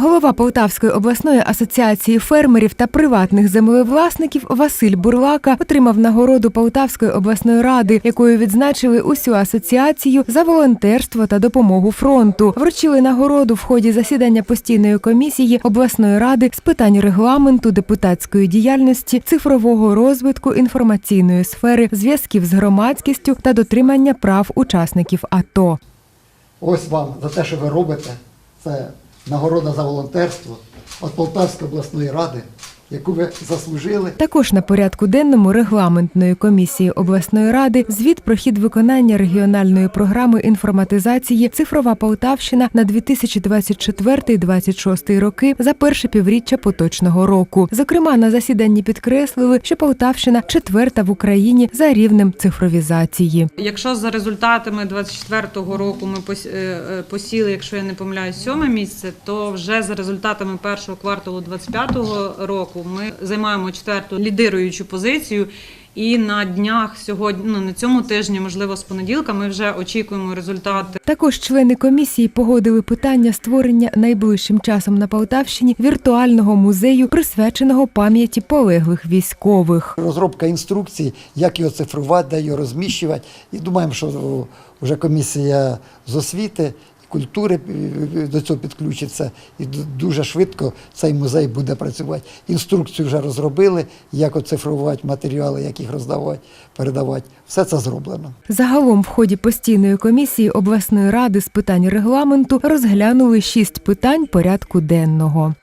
Голова Полтавської обласної асоціації фермерів та приватних землевласників Василь Бурлака отримав нагороду Полтавської обласної ради, якою відзначили усю асоціацію за волонтерство та допомогу фронту. Вручили нагороду в ході засідання постійної комісії обласної ради з питань регламенту, депутатської діяльності, цифрового розвитку, інформаційної сфери, зв'язків з громадськістю та дотримання прав учасників АТО. Ось вам за те, що ви робите. Це нагорода за волонтерство. Від Полтавської обласної ради, яку ви заслужили. Також на порядку денному регламентної комісії обласної ради звіт про хід виконання регіональної програми інформатизації Цифрова Полтавщина на 2024-2026 роки за перше півріччя поточного року. Зокрема, на засіданні підкреслили, що Полтавщина четверта в Україні за рівнем цифровізації. Якщо за результатами 24-го року ми е, е, посіли, якщо я не помиляюсь, сьоме місце, то вже за результатами першого кварталу 25-го року ми займаємо четверту лідируючу позицію. І на днях сьогодні, ну на цьому тижні, можливо, з понеділка, ми вже очікуємо результати Також члени комісії погодили питання створення найближчим часом на Полтавщині віртуального музею, присвяченого пам'яті полеглих військових. Розробка інструкцій, як його цифрувати, де його розміщувати. І думаємо, що вже комісія з освіти культури е, до цього підключиться. І дуже швидко цей музей буде працювати. Інструкцію вже розробили, як оцифрувати матеріали, як їх роздавати, передавати. Все це зроблено. Загалом в ході постійної комісії обласної ради з питань регламенту розглянули шість питань порядку денного.